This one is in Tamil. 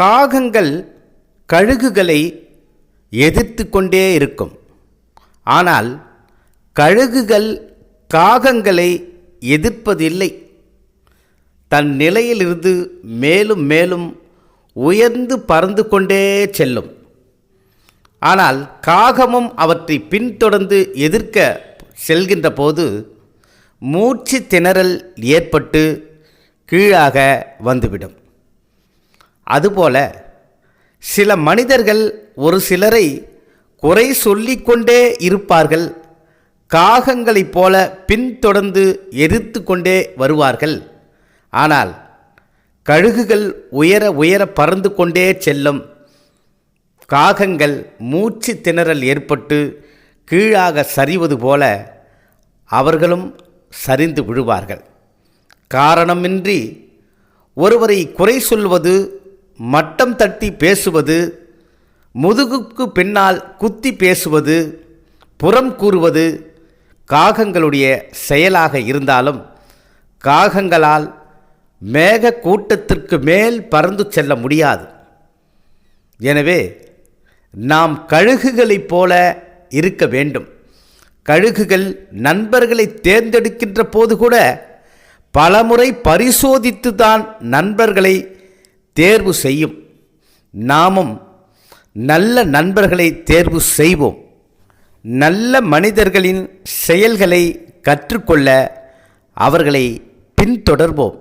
காகங்கள் கழுகுகளை எதிர்த்து கொண்டே இருக்கும். ஆனால் கழுகுகள் காகங்களை எதிர்ப்பதில்லை. தன் நிலையிலிருந்து மேலும் மேலும் உயர்ந்து பறந்து கொண்டே செல்லும். ஆனால் காகமும் அவற்றை பின்தொடர்ந்து எதிர்க்க செல்கின்ற போது மூச்சு திணறல் ஏற்பட்டு கீழாக வந்துவிடும். அதுபோல சில மனிதர்கள் ஒரு சிலரை குறை சொல்லிக்கொண்டே இருப்பார்கள் காகங்களைப் போல பின்தொடர்ந்து எதிர்த்து கொண்டே வருவார்கள். ஆனால் கழுகுகள் உயர உயர பறந்து கொண்டே செல்லும். காகங்கள் மூச்சு திணறல் ஏற்பட்டு கீழாக சரிவது போல அவர்களும் சரிந்து விழுவார்கள். காரணமின்றி ஒருவரை குறை சொல்வது மட்டம் தட்டி பேசுவது முதுகுக்கு பின்னால் குத்தி பேசுவது புறம் கூறுவது காகங்களுடைய செயலாக இருந்தாலும் காகங்களால் மேக கூட்டத்திற்கு மேல் பறந்து செல்ல முடியாது. எனவே நாம் கழுகுகளைப் போல இருக்க வேண்டும். கழுகுகள் நண்பர்களை தேர்ந்தெடுக்கின்ற போது கூட பலமுறை பரிசோதித்து தான் நண்பர்களை தேர்வு செய்யும். நாமும் நல்ல நண்பர்களை தேர்வு செய்வோம். நல்ல மனிதர்களின் செயல்களை கற்றுக்கொள்ள அவர்களை பின்தொடர்வோம்.